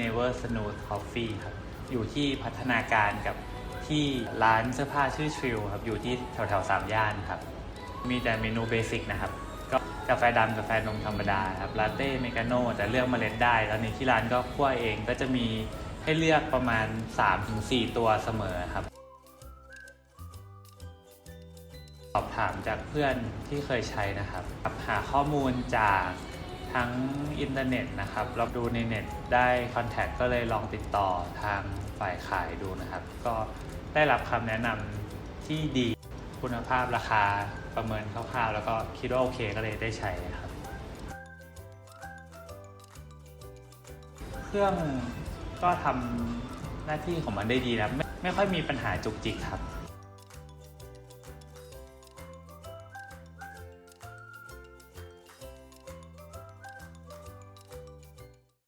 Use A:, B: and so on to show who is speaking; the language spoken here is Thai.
A: Never Snooze Coffee ครับ อยู่ที่พัฒนาการกับที่ร้านเสื้อผ้าชื่อ Trill ครับ อยู่ที่แถวแถวๆสามย่านครับ มีแต่เมนูเบสิกนะครับ ก็กาแฟดำกาแฟนมธรรมดาครับ ลาเต้ เมกาโน่แต่เลือกเมล็ดได้ แล้วนี้ที่ร้านก็คั่วเองก็จะมีให้เลือกประมาณ 3-4 ตัวเสมอครับสอบถามจากเพื่อนที่เคยใช้นะครับ หาข้อมูลจาก ทั้งอินเทอร์เน็ตนะครับ เราดูในเน็ตได้คอนแทคก็เลยลองติดต่อทางฝ่ายขายดูนะครับ ก็ได้รับคำแนะนำที่ดีคุณภาพราคาประเมินคร่าวๆ แล้วก็คิดว่าโอเคก็เลยได้ใช้ครับ เครื่องก็ทำหน้าที่ของมันได้ดีแล้วไม่ไม่ค่อยมีปัญหาจุกจิกครับ